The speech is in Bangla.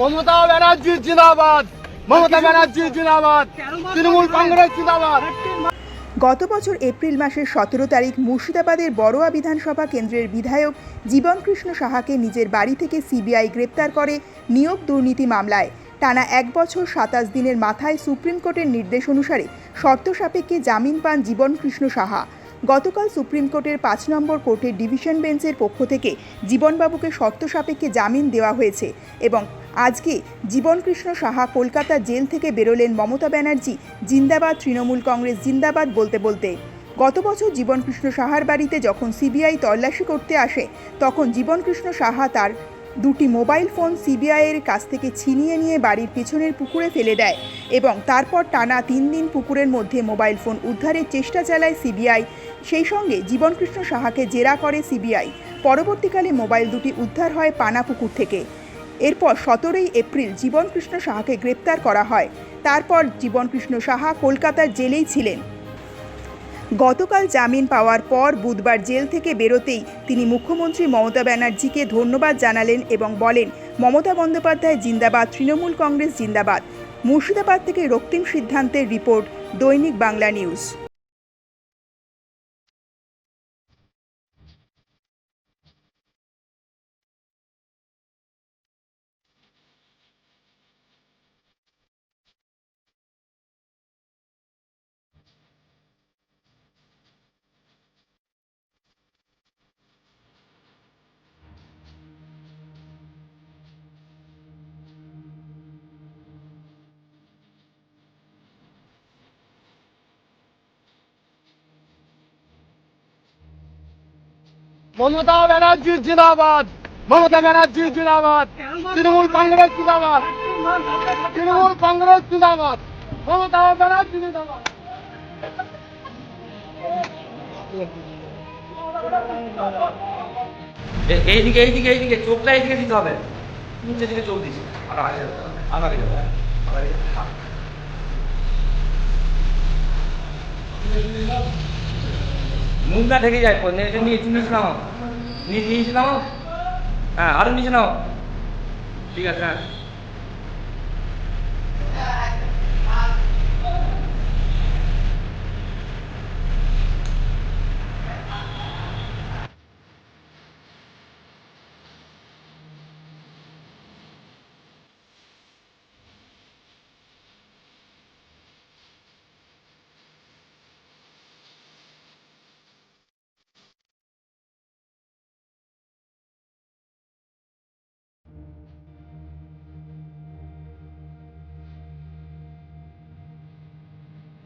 মমতা ব্যানার্জি জিন্দাবাদ। মমতা ব্যানার্জি জিন্দাবাদ। তৃণমূল কংগ্রেস জিন্দাবাদ। গত বছর এপ্রিল মাসের সতেরো তারিখ মুর্শিদাবাদের বড়োয়া বিধানসভা কেন্দ্রের বিধায়ক জীবনকৃষ্ণ সাহাকে নিজের বাড়ি থেকে সিবিআই গ্রেপ্তার করে নিয়োগ দুর্নীতি মামলায়। টানা এক বছর সাতাশ দিনের মাথায় সুপ্রিম কোর্টের নির্দেশ অনুসারে শর্ত সাপেক্ষে জামিন পান জীবনকৃষ্ণ সাহা। গতকাল সুপ্রিম কোর্টের পাঁচ নম্বর কোর্টের ডিভিশন বেঞ্চের পক্ষ থেকে জীবনবাবুকে শর্ত সাপেক্ষে জামিন দেওয়া হয়েছে এবং আজকে জীবনকৃষ্ণ সাহা কলকাতা জেল থেকে বেরোলেন মমতা ব্যানার্জি, জিন্দাবাদ তৃণমূল কংগ্রেস জিন্দাবাদ বলতে বলতে। গত বছর জীবনকৃষ্ণ সাহার বাড়িতে যখন সিবিআই তল্লাশি করতে আসে, তখন জীবনকৃষ্ণ সাহা তার দুটি মোবাইল ফোন সিবিআইয়ের কাছ থেকে ছিনিয়ে নিয়ে বাড়ির পেছনের পুকুরে ফেলে দেয় এবং তারপর টানা তিন দিন পুকুরের মধ্যে মোবাইল ফোন উদ্ধারের চেষ্টা চালায় সিবিআই। সেই সঙ্গে জীবনকৃষ্ণ সাহাকে জেরা করে সিবিআই। পরবর্তীকালে মোবাইল দুটি উদ্ধার হয় পানা পুকুর থেকে। এরপর সতেরোই এপ্রিল জীবনকৃষ্ণ সাহাকে গ্রেপ্তার করা হয়। তারপর জীবনকৃষ্ণ সাহা কলকাতার জেলেই ছিলেন। গতকাল জামিন পাওয়ার পর বুধবার জেল থেকে বেরোতেই তিনি মুখ্যমন্ত্রী মমতা ব্যানার্জিকে ধন্যবাদ জানালেন এবং বলেন, মমতা বন্দ্যোপাধ্যায় জিন্দাবাদ, তৃণমূল কংগ্রেস জিন্দাবাদ। মুর্শিদাবাদ থেকে রক্তিম সিদ্ধান্তের রিপোর্ট, দৈনিক বাংলা নিউজ। মমতা ব্যানার্জি জিন্দাবাদ। মমতা ব্যানার্জি জিন্দাবাদ। তৃণমূল কংগ্রেস জিন্দাবাদ। তৃণমূল কংগ্রেস জিন্দাবাদ। মমতা ব্যানার্জি জিন্দাবাদ। এইদিকে এইদিকে এইদিকে চোখটা এইদিকে দিতে হবে। নিচে দিকে চোখ যাবে, মুখটা ঢেকে যায় নিচে নিচে নাও নিচে নামাও। হ্যাঁ আরও নিচে নাও ঠিক আছে হ্যাঁ।